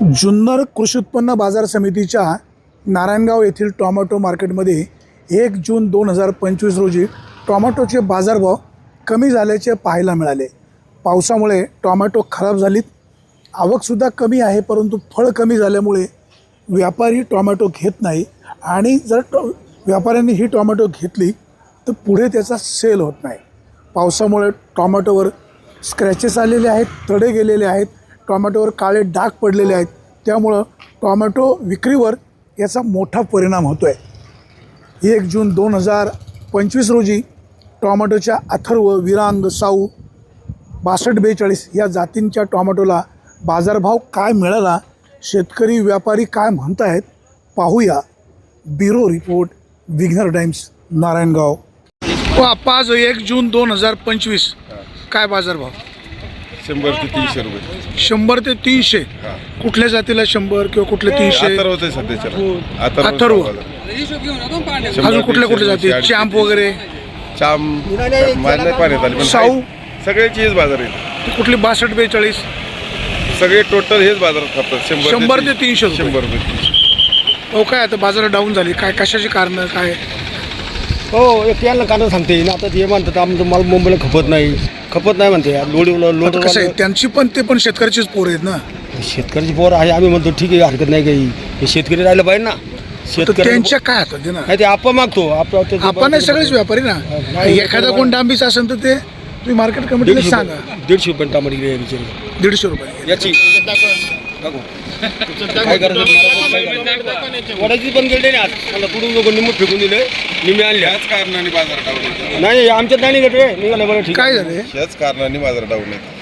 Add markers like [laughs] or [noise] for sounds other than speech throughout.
जुन्नर कृषी उत्पन्न बाजार समितीच्या नारायणगाव येथील टॉमॅटो मार्केटमध्ये एक जून दोन हजार पंचवीस रोजी टॉमॅटोचे बाजारभाव कमी झाल्याचे पाहायला मिळाले. पावसामुळे टॉमॅटो खराब झालीत. आवकसुद्धा कमी आहे परंतु फळ कमी झाल्यामुळे व्यापारी टॉमॅटो घेत नाही आणि जर टॉ व्यापाऱ्यांनी ही टॉमॅटो घेतली तर पुढे त्याचा सेल होत नाही. पावसामुळे टॉमॅटोवर स्क्रॅचेस आलेले आहेत तडे गेलेले आहेत. टॉमॅटोवर काळे डाग पडलेले आहेत. त्यामुळं टॉमॅटो विक्रीवर याचा मोठा परिणाम होतो आहे एक जून दोन हजार पंचवीस रोजी टॉमॅटोच्या अथर्व विरांग साऊ बासष्ट बेचाळीस या जातींच्या टॉमॅटोला बाजारभाव काय मिळाला शेतकरी व्यापारी काय म्हणत आहेत पाहूया. Bureau report Vighnahar Times Narayangaon. पाच एक जून दोन हजार पंचवीस. काय बाजारभाव? शंभर ते तीनशे रुपये. शंभर ते तीनशे? हा. कुठल्या जातीला शंभर किंवा कुठले तीनशे? अथर्व. अजून कुठल्या कुठल्या जाती? चॅम्प वगैरे? चाम मला नाही पाण्यात आले पण साऊ? आहे. सगळे चीज बाजार आहेत. कुठली? बासष्ट बेचाळीस? सगळे टोटल हेच बाजारात खपतात. शंभर शंभर ते तीनशे. रुपये. शंभर रुपये तीनशे. हो काय आता बाजार डाऊन झाली? काय कशाची कारण काय? हो एक याला कारण सांगते. ना आता ते म्हणतात आमचं माल मुंबईला खपत नाही. खपत नाही म्हणते. लोड लोड आता कसं आहे त्यांची पण ते पण शेतकऱ्याचीच पोर आहेत ना? शेतकऱ्याची पोर आहे आम्ही म्हणतो ठीक आहे हरकत नाही काही. हे शेतकरी राहिलं पाहिजे ना. तर त्यांच्या काय हातात आहे ना? नाही ते आपण मागतो. आपण आपण नाही सगळेच व्यापारी ना? एखादा कोण डांबीचा असेल तर ते तुम्ही मार्केट कमिटीला सांगा. दीडशे रुपये टमाटे बिचारे. दीडशे रुपये. याची दाखव. काय करायचं वडाची पण गेले आज. मला कुठून लोक निम्मत फेकून दिले निम्मे आणले याच कारणाने बाजार येतो नाही आमच्यात नाही निघत रे. निघाले बरं ठीक काय आहे. झाले? याच कारणाने बाजार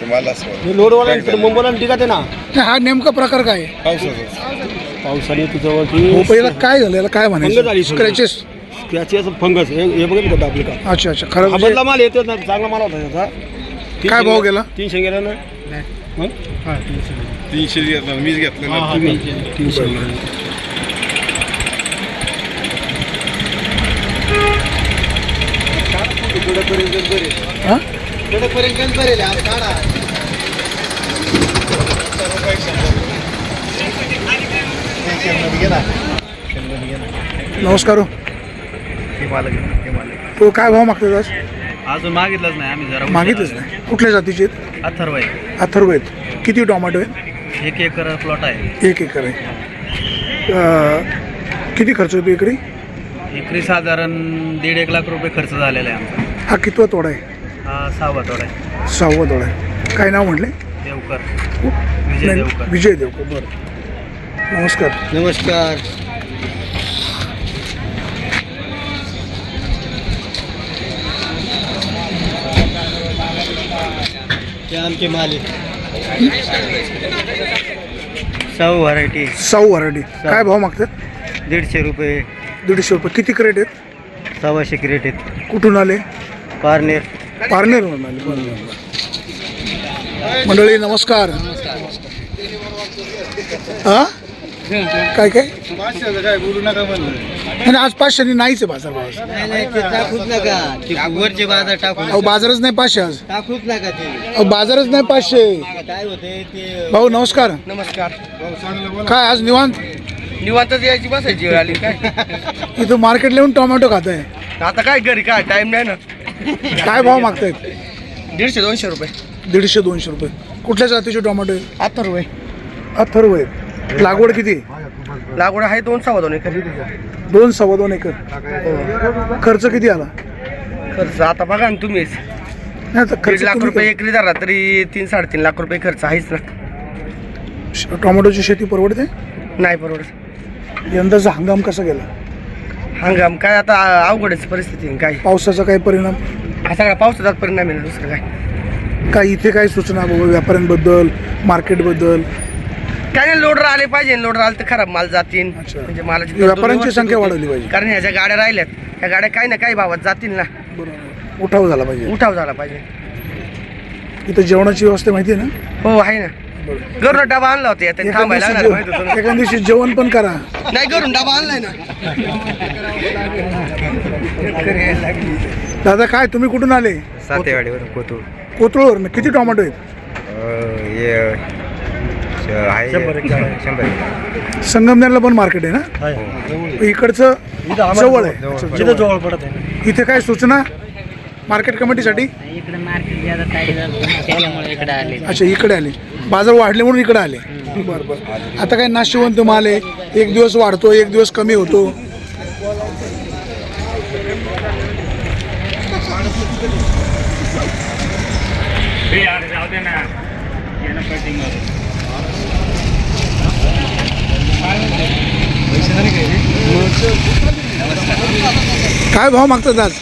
हे मला असं वाटतं. लोडवाला मुंबईला ठीक आहे ना. हा नेमका प्रकार काय आहे? पावसाचं. पावसाने तुझं हो पहिला काय झालं? याला काय फंगस म्हणायचं आली स्क्रॅचेस त्याची असं फंगस. हे हे बघितलं का आपलं का अच्छा अच्छा. खरं म्हणजे बदला माल येतो ना चांगला माल होता त्याचा. तीनशे काय भाव गेला? तीनशे गेला ना. मग? तीनशे घेतलं मीच घेतलं ना तीनशे. हा? नमस्कार हो. तो काय भाव मागतात आज? अजून मागितलंच नाही आम्ही जरा मागितलंच नाही. कुठल्या जातीचे आहेत? अथर्व आहे अथर्व आहेत. किती टोमॅटो आहेत? एक एकर प्लॉट आहे. एक एकर आहे. अं, किती खर्च होतो एकरी एकरी साधारण दीड एक लाख रुपये खर्च झालेला आहे आमचा. हा कितवा तोडा आहे? हा सहावा तोडा आहे. सहावा तोडा आहे. काय नाव म्हटले? देवकर. विजय नाही, देवकर. विजय देवकर बरं. नमस्कार. नमस्कार. ते आमचे माल सहा व्हरायटी साऊ वराडी काय भाव मागतात? दीडशे रुपये. दीडशे रुपये. किती क्रेट आहेत? सव्वाशे क्रेट आहेत. कुठून आले? पारनेर. पारनेरवरून आले. बरं. मंडळी नमस्कार. हा काय काय? काय बोलू नका म्हणलं. आणि आज पाचशे नाहीच आहे बाजार भाव. आज. टाकूच नका. ते वरचे बाजार अहो बाजारच नाही पाचशे आज. टाकूच नका ते. अहो बाजारच नाही पाचशे. काय होते ते? भाऊ नमस्कार. नमस्कार. काय आज निवांत? निवांतच यायची बसायची वेळ आली काय? इथं मार्केट येऊन टोमॅटो खात आहे आता काय घरी काय? टाइम नाही ना. काय भाव मागतायत? दीडशे दोनशे रुपये. दीडशे दोनशे रुपये. कुठल्या जातीचे टोमॅटो आहे अथर्व आहे. अथर्व आहेत. लागवड किती? लागवड आहे दोन सव्वा दोन एकर. दोन सव्वा दोन एकर. खर्च किती आला? खर्च आता बघा ना तुम्हीच नाही आता दीड खर्च लाख तुम्ही रुपये एकरी धरला तरी तीन साडेतीन लाख रुपये खर्च आहेच ना. करा. टोमॅटोची शेती परवडते? नाही परवडत. यंदाचा हंगाम कसा गेला? हंगाम काय आता अवघडच परिस्थिती आहे, काय? पावसाचा काय परिणाम? हा सगळा पावसाचाच परिणाम आहे ना दुसरं काय? काय इथे काय सूचना बाबा व्यापाऱ्यांबद्दल मार्केटबद्दल काय नाही लोडर आले पाहिजे लोडर आले तर खराब माल जातील. अच्छा. म्हणजे मालाची व्यापाऱ्यांची व्यवस्थित संख्या. वाढवली पाहिजे. कारण ह्या ज्या गाड्या राहिल्यात ह्या गाड्या काही ना काही भावात जातील ना. बरोबर. उठाव झाला पाहिजे. उठाव झाला पाहिजे. इथं जेवणाची व्यवस्था माहिती आहे ना? हो आहे ना. घरून डबा आणला होता यात एका थांबायला दिवशी लागणार माहीत होतं जेव- ना. एका दिवशी जेवण पण करा. नाही घरून डबा आणलाय ना. दादा काय तुम्ही कुठून आले? सातेवाडीवर कोतूर कोथरूडवर किती टोमॅटो आहेत? आहे. शंभर संगमनेरला पण मार्केट आहे ना? इकडचं जवळ आहे. अच्छा, जवळ. आहे. इथे काय सूचना? मार्केट कमिटीसाठी? इकडे मार्केट ज्यादा टाईट झालं त्याच्यामुळे इकडे आले. अच्छा इकडे आले. बाजार वाढले म्हणून इकडे आले. बरं बरं. आता काय नाशिवंत माल आहे. एक दिवस वाढतो एक दिवस कमी होतो. काय भाव मागतात आज?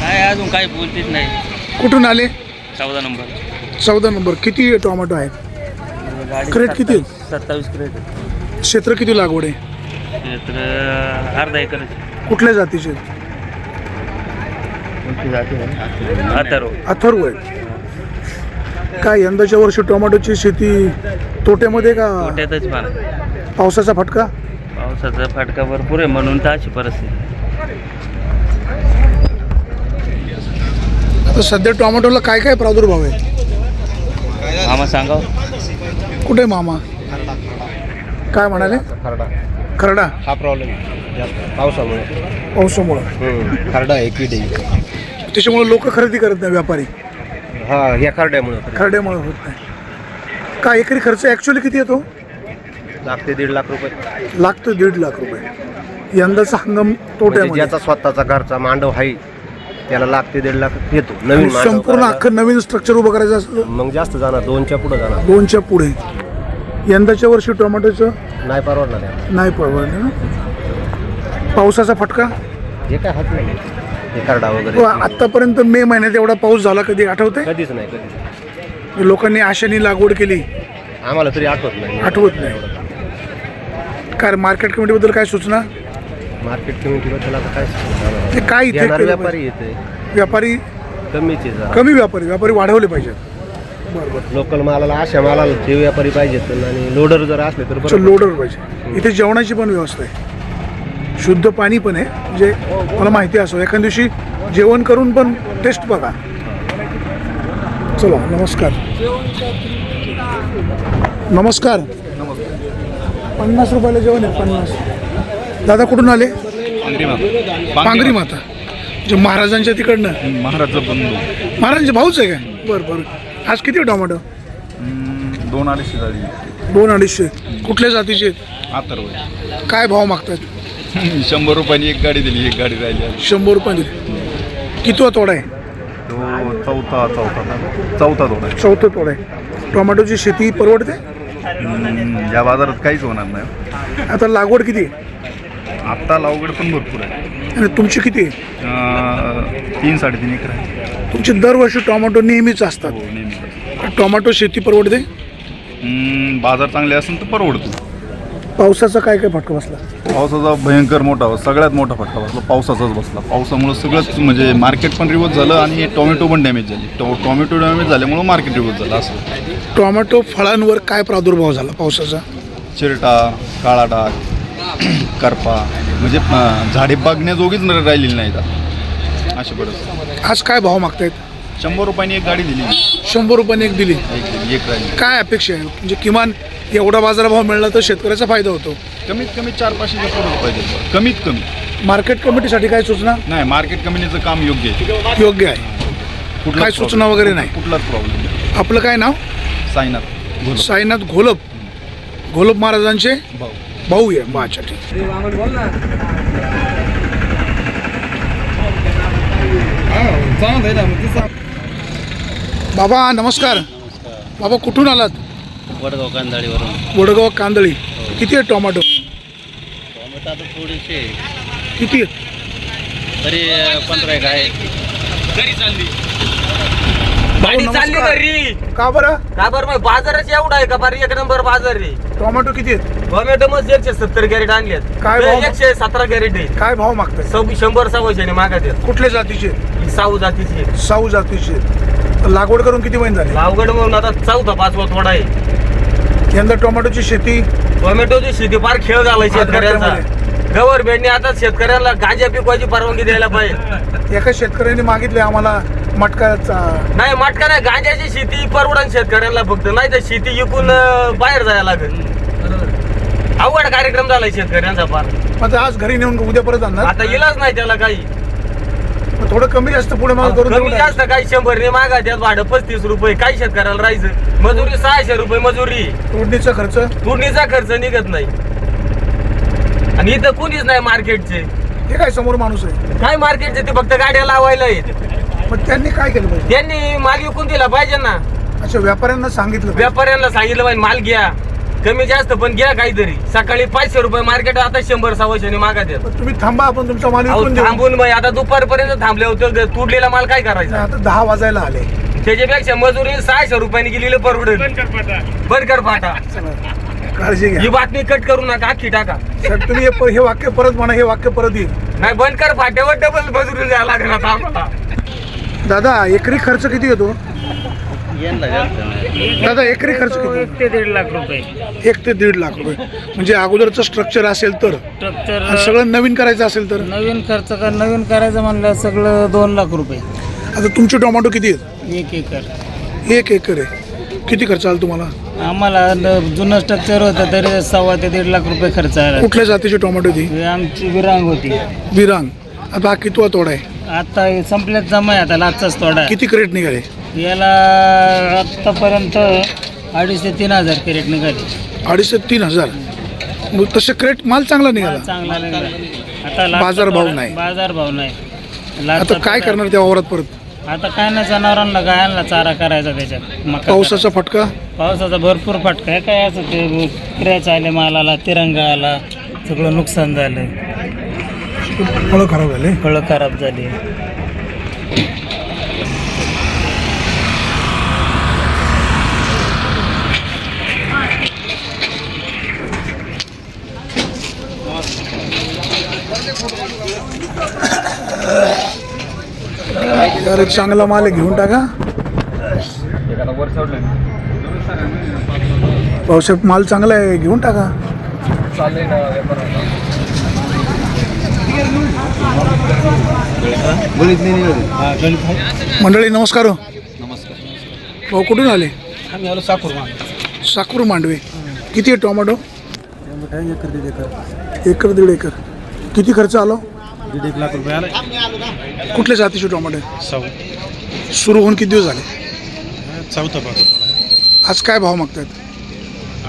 काय अजून काही बोलतीच नाही. कुठून आले? चौदा नंबर. चौदा नंबर. किती टोमॅटो आहेत? क्रेट किती? सत्तावीस क्रेट क्षेत्र किती लागवड आहे? तर अर्धा एकर. कुठल्या जातीचे अथर्व. अथर्व आहे काय यंदाच्या वर्षी टोमॅटोची शेती तोट्यामध्ये का पान पावसाचा फटका? पावसाचा फटका भरपूर आहे म्हणून तर अशी परिस्थिती आता सध्या टोमॅटोला काय काय प्रादुर्भाव आहे? मामा सांगा. कुठे मामा? काय म्हणाले? खरडा. हा प्रॉब्लेम पावसामुळे. पावसामुळं. खरडा आहे कीड त्याच्यामुळे लोक खरेदी करत नाही व्यापारी. हा या खरड्यामुळे. खरड्यामुळे होत नाही. काय एकरी खर्च ॲक्च्युली किती येतो? लाख ते दीड लाख रुपये. लागतो दीड लाख रुपये. यंदाचा हंगाम म्हणजे तोट्यामध्ये. ज्याचा स्वतःचा घरचा मांडव आहे त्याला लाख ते दीड लाख येतो. नवीन मांडव संपूर्ण करायला. अख्खं नवीन स्ट्रक्चर उभं करायचं असलं मग जास्त जाणार दोनच्या पुढे जाणार. दोनच्या पुढे. यंदाच्या वर्षी टोमॅटोचं? नाही परवडणार. नाही परवडलं ना? पावसाचा फटका? हे काय हात नाही. हे खरडा वगैरे. व आतापर्यंत मे महिन्यात एवढा पाऊस झाला कधी आठवते कधीच नाही कधीच लोकांनी आशेने लागवड केली. आम्हाला तरी आठवत नाही. आठवत नाही. काय मार्केट कमिटीबद्दल काय सूचना? मार्केट कमिटीबद्दल आता काय सांगणार? ते काय इथे व्यापारी येते? व्यापारी कमीच जरा कमी व्यापारी व्यापारी वाढवले पाहिजेत. बरोबर लोकल मालाला अशा मालाला ते व्यापारी पाहिजेत आणि लोडर जर असले तर बरं लोडर पाहिजे. इथे जेवणाची पण व्यवस्था आहे. शुद्ध पाणी पण आहे. म्हणजे मला माहिती असो. एखाद्या दिवशी जेवण करून पण टेस्ट बघा. चला नमस्कार. नमस्कार. पन्नास रुपयाला जेवण आहे पन्नास. दादा कुठून आले? पांगरी माता. जे महाराजांच्या तिकडनं? महाराजचा बंधू. महाराजांचे भाऊच आहे काय बरं बरं. आज किती टोमॅटो? दोन अडीचशे झाली. दोन अडीचशे. कुठल्या जातीचे आहेत? आतर काय भाव मागतात [laughs] शंभर रुपयानी एक गाडी दिली एक गाडी राहिली. शंभर रुपये दिले कितवा तोडा आहे? चौथा चौथा. चौथा आहे. चौथा तोडा आहे. टोमॅटोची शेती परवडते? या बाजारात काहीच होणार नाही. आता लागवड किती? आहे आत्ता लावगड पण भरपूर आहे. आणि तुमची किती? आहे अं, तीन साडेतीन एकर आहे. तुमचे दरवर्षी टोमॅटो नेहमीच असतात. हो नेहमी टोमॅटो शेती परवडते? हम्म, बाजार चांगले असेल तर परवडतो. पावसाचा काय काय फटका बसला? पावसाचा भयंकर मोठा सगळ्यात मोठा फटका बसला. पावसाचाच बसला. पावसामुळे सगळंच म्हणजे मार्केट पण रिवर्स झालं आणि टोमॅटो पण डॅमेज झाली. टो टोमॅटो डॅमेज झाल्यामुळं मार्केट रिवर्स झालं असं. टोमॅटो फळांवर काय प्रादुर्भाव झाला पावसाचा? चिरटा काळा डाग करपा म्हणजे अं, झाडे बघण्याजोगीच न- राहिलेली नाहीत आता. अशी परिस्थिती. आज काय भाव मागतायत? शंभर रुपयानी एक गाडी दिली. शंभर रुपयाने एक दिली. एक दिली एक राहिली. काय अपेक्षा आहे? म्हणजे किमान एवढा बाजारभाव मिळाला तर शेतकऱ्याचा फायदा होतो. कमीत कमी चार पाचशेच्या पुढे पाहिजे. कमीत कमी. मार्केट कमिटीसाठी काय सूचना? नाही मार्केट कमिटीचं काम योग्य आहे. योग्य आहे. कुठलाच काय problem सूचना वगैरे नाही? कुठलाच प्रॉब्लेम नाही. आपलं काय नाव? साईनाथ साईनाथ घोलप. घोलप महाराजांचे भाऊ. भाऊ आहे. बा अच्छा ठीक. बाबा नमस्कार. बाबा कुठून आलात? वडगाव कांदाळीवरून. वडगाव कांदळी. किती आहे टोमॅटो? टोमॅटो आता थोडीशे किती? आहेत तरी पंधरा एक आहे. भाऊ, नमस्कार. का बरं? का बरं? मग बाजारच एवढा आहे का बरं? एक नंबर बाजार रे टोमॅटो किती आहेत? टोमॅटो मग एकशे सत्तर कॅरेट आणलेत काय भाव? एकशे सतरा कॅरेट आहे. काय भाव मागतात सव्वी- शंभर सव्वाशेने मागत आहेत. कुठल्या जातीचे आहेत? साऊ जातीची आहे. साऊ जातीचे आहेत. लागवड करून किती महिने झाले? लावगड म्हणून आता चौथा पाचवा थोडा आहे. यंदा टोमॅटोची शेती? टोमॅटोची शेती फार खेळ झालाय शेतकऱ्यांचा. गव्हर्नमेंटने आता शेतकऱ्यांना गांजा पिकवायची परवानगी द्यायला पाहिजे. एका शेतकऱ्याने मागितले आम्हाला. मटकाचा नाही मटका नाही गांजाची शेती परवडन शेतकऱ्यांना फक्त. नाही तर शेती विकून अं, बाहेर जायला लागेल. अवघड कार्यक्रम झालाय शेतकऱ्यांचा फार. मग आज घरी नेऊन उद्या परत आणणार? आता इलाज नाही त्याला काही. मग थोडं कमी जास्त पुढे माग करून कमी देऊ जास्त काही शंभर ने मागा त्यात भाडं पस्तीस रुपये. काही शेतकऱ्याला राहायचं? मजुरी सहाशे रुपये मजुरी. तोडणीचा खर्च? तुरणीचा खर्च निघत नाही. आणि इथं कुणीच नाही मार्केटचे. हे काय समोर माणूस आहे? काय मार्केटचे? ते फक्त गाड्या लावायला येत त्यांनी काय केलं पाहिजे? त्यांनी माल विकून दिला पाहिजे ना. अच्छा व्यापाऱ्यांना सांगितलं पाहिजे. व्यापाऱ्यांना सांगितलं पाहिजे माल घ्या. कमी जास्त पण घ्या काहीतरी. सकाळी पाचशे रुपये मार्केट आता शंभर सव्वाशे मागा देत. पण तुम्ही थांबा आपण तुमचा माल विकून देऊ. थांबून मग आता दुपारपर्यंत थांबले होते तुडलेला माल काय करायचा? आता दहा वाजायला आले. त्याच्यापेक्षा मजुरी सहाशे रुपयाने गेलेलं परवडेल. बंद फाटा चला काळजी घ्या. ही बातमी कट करू नका अख्खी टाका. साहेब तुम्ही हे प- हे वाक्य परत म्हणा हे वाक्य परत येईल. नाही बंद कर फाट्यावर डबल मजुरी द्यायला लागेल आता आम्हाला. दादा एकरी खर्च किती येतो? दादा एकरी खर्च किती? ते दीड लाख रुपये. एक ते दीड लाख रुपये. म्हणजे अगोदरचं स्ट्रक्चर असेल तर? आणि सगळं नवीन करायचं असेल तर? नवीन खर्च का नवीन करायचं म्हणलं सगळं दोन लाख रुपये. आता तुमचे टोमॅटो किती आहेत? एक एकर. एक एकर आहे. किती खर्च आला तुम्हाला? आम्हाला न- जुनं स्ट्रक्चर होतं तरी सव्वा ते दीड लाख रुपये खर्च आला. कुठल्या जातीची टोमॅटो ती ही? आमची विरांग होती. विरांग. आता हा कितवा तोडा आहे? आता हे संपल्यात जमा आहे आता लाचचाच तोडा. आहे. किती क्रेट निघाले? याला आत्तापर्यंत अडीच ते तीन हजार कॅरेट निघाले. अडीच ते तीन हजार? मग तसे क्रेट माल चांगला निघाला. चांगला निघाला. आता लाचचा बाजार भाव नाही. बाजार भाव नाही. आता काय करणार त्या वावरात परत? आता काय नाही जनावरांना गायांना चारा करायचा त्याच्यात. मका पावसाचा फटका? पावसाचा भरपूर फटका आहे. काय असं ते क्रॅच आले मालाला तिरंगा आला सगळं नुकसान झालं फळं खराब झाले? फळं खराब झाली. तर एक चांगला माल घेऊन टाका. पावसात माल चांगला आहे घेऊन टाका. मंडळी नमस्कार हो. भाऊ कुठून आले? आम्ही आलो साकूर साकूर मांडवे. किती आहे टोमॅटो? एकर दीड एकर. एकर दीड एकर किती खर्च आला? दीड एक लाख रुपये आला. कुठल्या जातीचे टोमॅटो सुरू होऊन किती दिवस झाले? चौथा थोडा आज काय भाव मागतायत?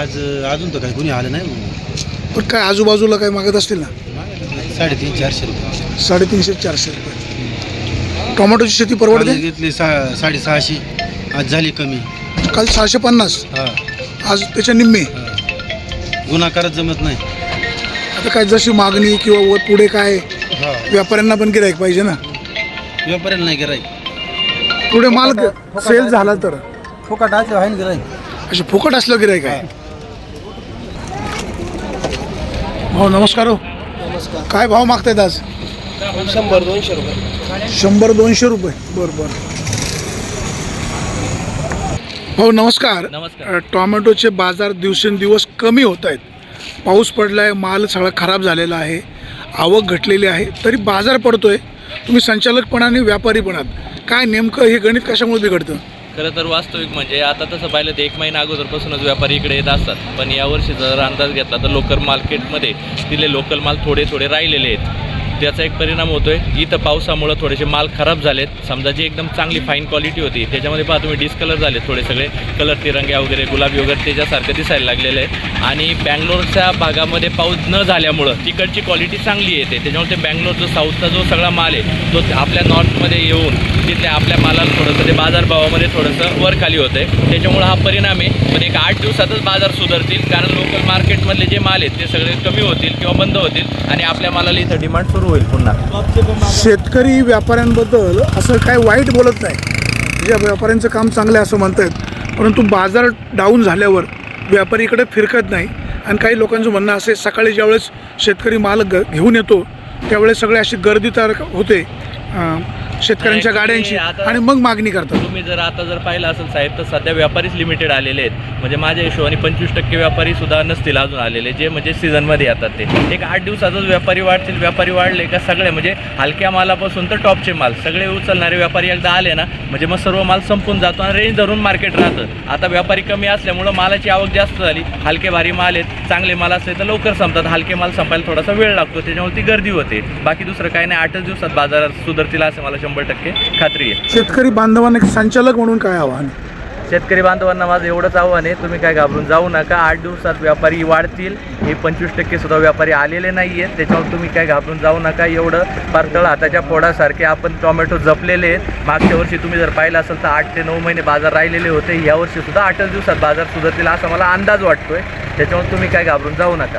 आज अजून तर काही कोणी आलं नाही. पण काय आजूबाजूला काय मागत असतील ना? साडेतीन चारशे रुपये. साडेतीनशे चारशे रुपये. टोमॅटोची शेती परवडते? घेतली सा साडेसहाशे. आज झाली कमी. काल सहाशे पन्नास. हा. आज त्याच्या निम्मे. गुन्हा करत जमत नाही. आता काय जशी मागणी किंवा वर पुढे काय हा. व्यापाऱ्यांना पण गिरायक पाहिजे ना. व्यापाऱ्याला नाही गिराईक पुढे माल सेल झाला तर? फुकट आज आहे ना गिराईक असे फुकट असलं गिरायक आहे? हो. नमस्कार हो. काय भाव मागतायत आज? शंभर दोनशे रुपये. शंभर दोनशे रुपये. बरं बरं. भाऊ नमस्कार. नमस्कार. अ, टोमॅटोचे बाजार दिवसेंदिवस कमी होत आहेत. पाऊस पडला आहे माल सगळा खराब झालेला आहे. आवक घटलेली आहे. तरी बाजार पडतोय. तुम्ही संचालकपणाने व्यापारीपणात काय नेमकं हे गणित कशामुळे बिघडतं? खरं तर वास्तविक म्हणजे आता तसं पाहिलं तर एक महिना अगोदरपासूनच व्यापारी इकडे येत असतात. पण यावर्षी जर अंदाज घेतला तर लोकल मार्केटमध्ये तिथले लोकल माल थोडे थोडे राहिलेले आहेत. त्याचा एक परिणाम होतोय. इथं पावसामुळं थोडेसे माल खराब झालेत. समजा जी एकदम चांगली फाईन क्वालिटी होती त्याच्यामध्ये पहा तुम्ही डिस्कलर झाले थोडे सगळे. कलर तिरंग्या वगैरे गुलाबी वगैरे त्याच्यासारखं दिसायला लागलेलं आहे. आणि बँगलोरच्या भागामध्ये पाऊस न झाल्यामुळं तिकडची क्वालिटी चांगली येते. त्याच्यामुळे ते बँगलोरचा साऊथचा जो सगळा माल आहे तो आपल्या नॉर्थमध्ये येऊन तिथल्या आपल्या मालाला थोडंसं ते बाजारभावामध्ये थोडंसं वर खाली होतं आहे त्याच्यामुळं हा परिणाम आहे. पण एक आठ दिवसातच बाजार सुधारतील. कारण लोकल मार्केटमधले जे माल आहेत ते सगळे कमी होतील किंवा बंद होतील. आणि आपल्या मालाला इथं डिमांड सुरू होईल पुन्हा. शेतकरी व्यापाऱ्यांबद्दल असं काय वाईट बोलत नाही. म्हणजे व्यापाऱ्यांचं काम चांगलं आहे असं म्हणतायत परंतु बाजार डाऊन झाल्यावर व्यापारी इकडे फिरकत नाही. आणि काही लोकांचं म्हणणं असे सकाळी ज्यावेळेस शेतकरी माल ग घेऊन येतो त्यावेळेस सगळे अशी गर्दी तयार होते. शेतकऱ्यांच्या गाड्यांची आता- आणि मग मागणी करतात. तुम्ही जर आता जर पाहिलं असेल साहेब तर सध्या व्यापारीच लिमिटेड आलेले आहेत. म्हणजे माझ्या हिशोबाने पंचवीस टक्के व्यापारी सुद्धा नसतील अजून आलेले जे म्हणजे सीझनमध्ये येतात ते. एक आठ दिवसातच व्यापारी वाढतील व्यापारी वाढले का सगळे म्हणजे हलक्या मालापासून तर टॉपचे माल. सगळे उचलणारे व्यापारी एकदा आले ना म्हणजे मग सर्व माल संपून जातो आणि रेंज धरून मार्केट राहतं. आता व्यापारी कमी असल्यामुळं मालाची आवक जास्त झाली. हलके भारी माल आहेत चांगले माल असले तर लवकर संपतात. हलके माल संपायला थोडासा वेळ लागतो त्याच्यामुळे ती गर्दी होते. बाकी दुसरं काही नाही आठच दिवसात बाजारात सुधारतील असं मला शंभर टक्के खात्री आहे. शेतकरी बांधवांना एक संचालक म्हणून काय आव्हान? शेतकरी बांधवांना माझं एवढंच आव्हान आहे तुम्ही काय घाबरून जाऊ नका. आठ दिवसात व्यापारी वाढतील. हे पंचवीस टक्के सुद्धा व्यापारी आलेले नाही आहेत त्याच्यावर तुम्ही काय घाबरून जाऊ नका. एवढं पातळ हाताच्या फोडासारखे आपण टोमॅटो जपलेले आहेत. मागच्या वर्षी तुम्ही जर पाहिलं असेल तर आठ ते नऊ महिने बाजार राहिलेले होते. या वर्षी सुद्धा आठच दिवसात बाजार सुधारतील असा मला अंदाज वाटतोय. त्याच्यामुळे तुम्ही काय घाबरून जाऊ नका.